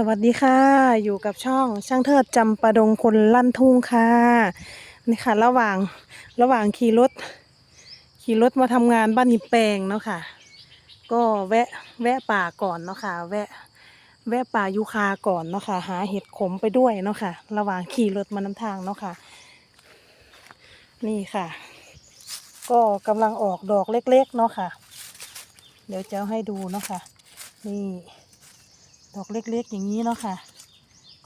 สวัสดีค่ะ อยู่กับช่องช่างเทิดจำปาดงคนลั่นทุ่งค่ะนี่ค่ะ ระหว่างระหว่างขี่รถ ขี่รถมาทำงานบ้านนิแปลงเนาะค่ะ ก็แวะแวะป่าก่อนเนาะค่ะ แวะ แวะป่ายูคาก่อนเนาะค่ะ หาเห็ดขมไปด้วยเนาะค่ะ ระหว่างขี่รถมาน้ำทางเนาะค่ะ นี่ค่ะ ก็กำลังออกดอกเล็กๆเนาะค่ะ เดี๋ยวจะให้ดูเนาะค่ะ นี่ ดอกเล็กๆอย่างนี้เนาะค่ะ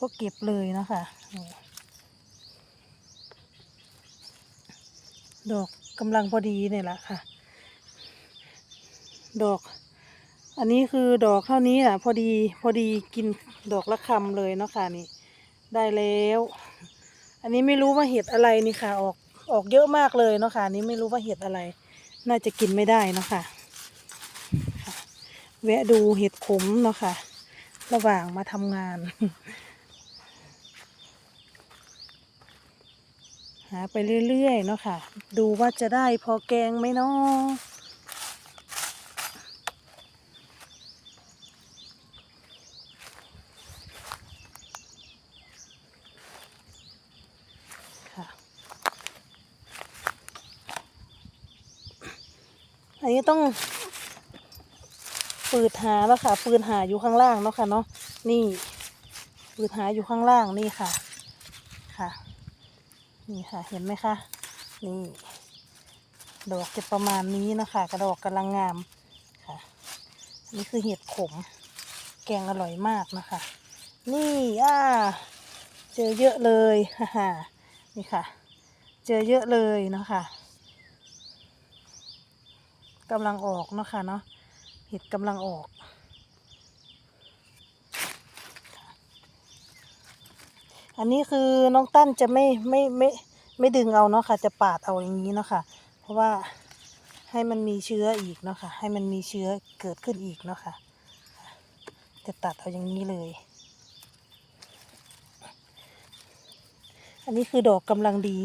ก็เก็บเลยเนาะค่ะ ดอกกำลังพอดีเนี่ยแหละค่ะ ดอก อันนี้คือดอกเท่านี้อะพอดีพอดีกินดอกละคำเลยเนาะค่ะนี่ ได้แล้ว อันนี้ไม่รู้ว่าเห็ดอะไรนี่ค่ะ ออกออกเยอะมากเลยเนาะค่ะนี้ไม่รู้ว่าเห็ดอะไร น่าจะกินไม่ได้เนาะค่ะค่ะแวะดูเห็ดขมเนาะค่ะ ระหว่างมาทำงาน หาไปเรื่อยๆเนาะค่ะ ดูว่าจะได้พอแกงไหมเนาะค่ะอันนี้ต้อง ปืดหาแล้วค่ะ ปืนหาอยู่ข้างล่างเนาะค่ะเนาะนี่ปืดหาอยู่ข้างล่างนี่ค่ะ ค่ะ นี่ค่ะเห็นไหมคะนี่ดอกจะประมาณนี้เนาะคะ กระดอกกำลังงามค่ะ นี่คือเห็ดขม แกงอร่อยมากนะคะ นี่อ่าเจอเยอะเลยฮ่าฮ่านี่ค่ะ เจอเยอะเลยเนาะค่ะกำลังออกเนาะค่ะเนาะ ห็ดกำลังออกอันนี้คือน้องตั้นจะไม่ไม่ไม่ไม่ดึงเอาเนาะค่ะ จะปาดเอาอย่างนี้เนาะค่ะ เพราะว่าให้มันมีเชื้ออีกเนาะค่ะ ให้มันมีเชื้อเกิดขึ้นอีกเนาะค่ะ จะตัดเอาอย่างนี้เลย อันนี้คือดอกกำลังดี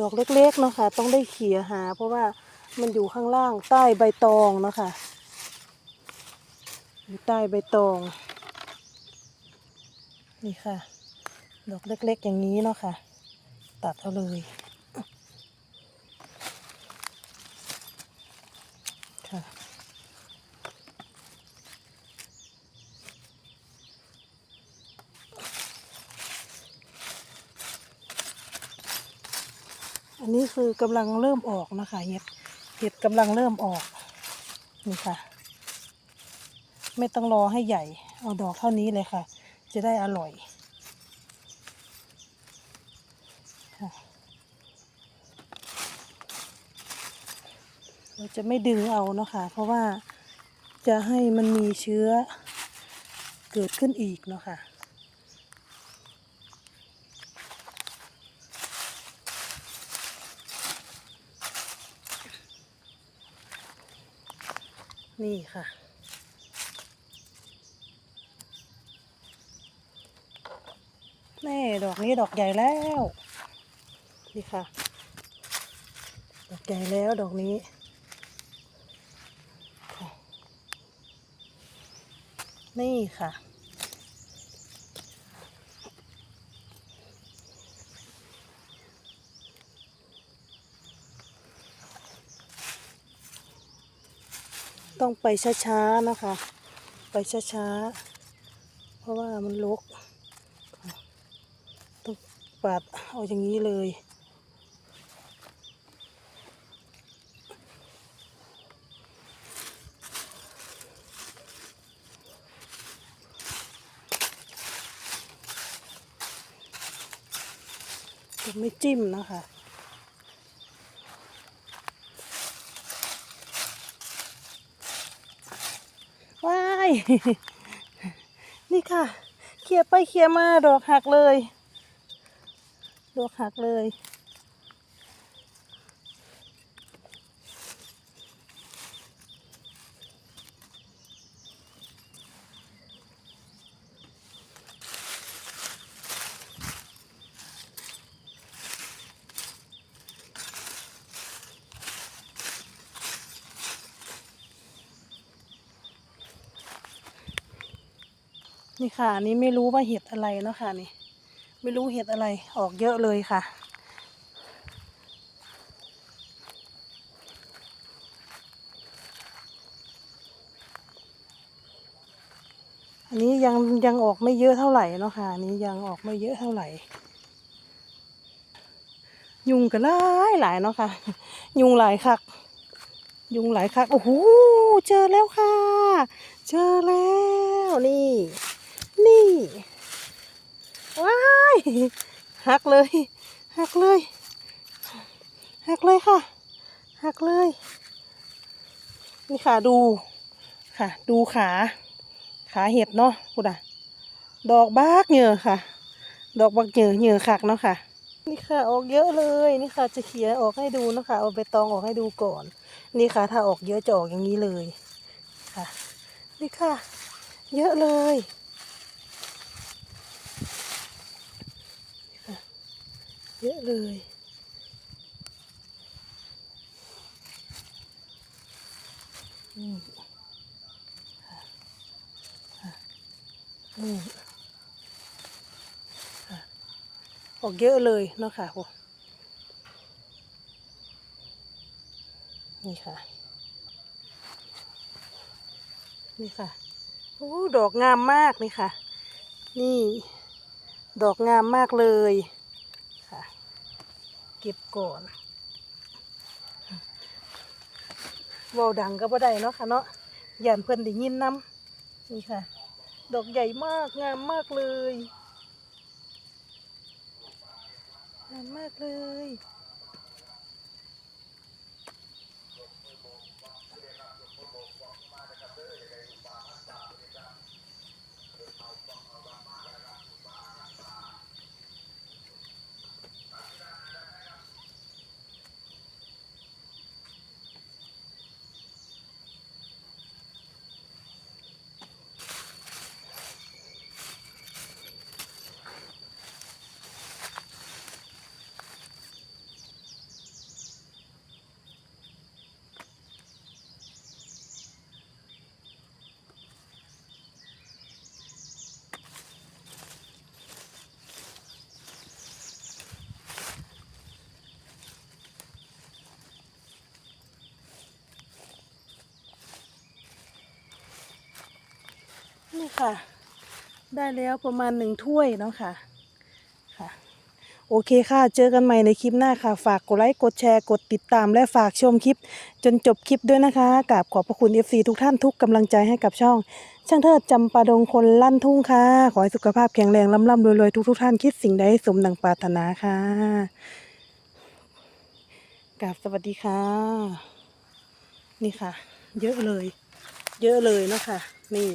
ดอกเล็กๆเนาะค่ะ ต้องได้เขี่ยหา เพราะว่ามันอยู่ข้างล่างใต้ใบตองเนาะค่ะอยู่ใต้ใบตอง นี่ค่ะ ดอกเล็กๆอย่างนี้เนาะค่ะ ตัดเอาเลยค่ะ อันนี้คือกำลังเริ่มออกนะคะ เห็ด เห็ดกำลังเริ่มออก นี่ค่ะ ไม่ต้องรอให้ใหญ่ เอาดอกเท่านี้เลยค่ะ จะได้อร่อยเราจะไม่ดึงเอาเนาะค่ะ เพราะว่าจะให้มันมีเชื้อเกิดขึ้นอีกเนาะค่ะ นี่ค่ะแม่ดอกนี้ดอกใหญ่แล้ว นี่ค่ะ ดอกใหญ่แล้วดอกนี้นี่ค่ะ ต้องไปช้าๆนะคะ ไปช้าๆ เพราะว่ามันลก ต้องปาดเอาอย่างนี้เลย ไม่จิ้มนะคะ นี่ค่ะ เคลียไปเคลียมาดอกหักเลย ดอกหักเลย นี่ค่ะอันนี้ไม่รู้ว่าเห็ดอะไรเนาะค่ะนี่ ไม่รู้เห็ดอะไรออกเยอะเลยค่ะ อันนี้ยังยังออกไม่เยอะเท่าไหร่เนาะค่ะนนี้ยังออกไม่เยอะเท่าไหร่ ยุงก็หลายหลายเนาะค่ะ ยุงหลายคัก ยุงหลายคักโอ้โหเจอแล้วค่ะ เจอแล้วนี่ นี่ว้ายหักเลยหักเลยหักเลยค่ะหักเลย นี่ค่ะดูค่ะ ดูขา ขาเห็ดเนาะกูดะดอกบากเหยื่อค่ะ ดอกบักเหยื่อเหยื่อคักเนาะค่ะ นี่ค่ะออกเยอะเลยนี่ค่ะ จะเขียออกให้ดูนะคะเอาใบตองออกให้ดูก่อน นี่ค่ะ ถ้าออกเยอะจะออกอย่างนี้เลยค่ะ นี่ค่ะ เยอะเลยค่ะ เยอะเลยอืมค่ะค่อืมค่ะออกเยอะเลยเนาะค่ะโอ้นี่ค่ะ นี่ค่ะโอ้ดอกงามมากนี่ค่ะ นี่ ดอกงามมากเลย เก็บก่อนเวาดังก็บ่ได้เนาะค่ะเนาะย่านเพิ่นได้ยินนำนี่ค่ะ ดอกใหญ่มากงามมากเลยงามมากเลย ค่ะ ได้แล้วประมาณหนึ่งถ้วยเนาะค่ะค่ะ โอเคค่ะ เจอกันใหม่ในคลิปหน้าค่ะ ฝากกดไลค์กดแชร์กดติดตาม และฝากชมคลิป จนจบคลิปด้วยนะคะกราบขอบพระคุณ FC ทุกท่านทุกกำลังใจให้กับช่อง ช่างเทิดจำปาดงคนลั่นทุ่งค่ะ ขอให้สุขภาพแข็งแรงล่ำล่ำรวยๆทุกทุกท่านคิดสิ่งใดให้สมดังปรารถนาค่ะกราบสวัสดีค่ะ นี่ค่ะ เยอะเลย เยอะเลยเนาะค่ะนี่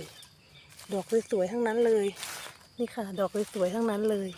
ดอกสวยๆทั้งนั้นเลย นี่ค่ะ ดอกสวยๆทั้งนั้นเลย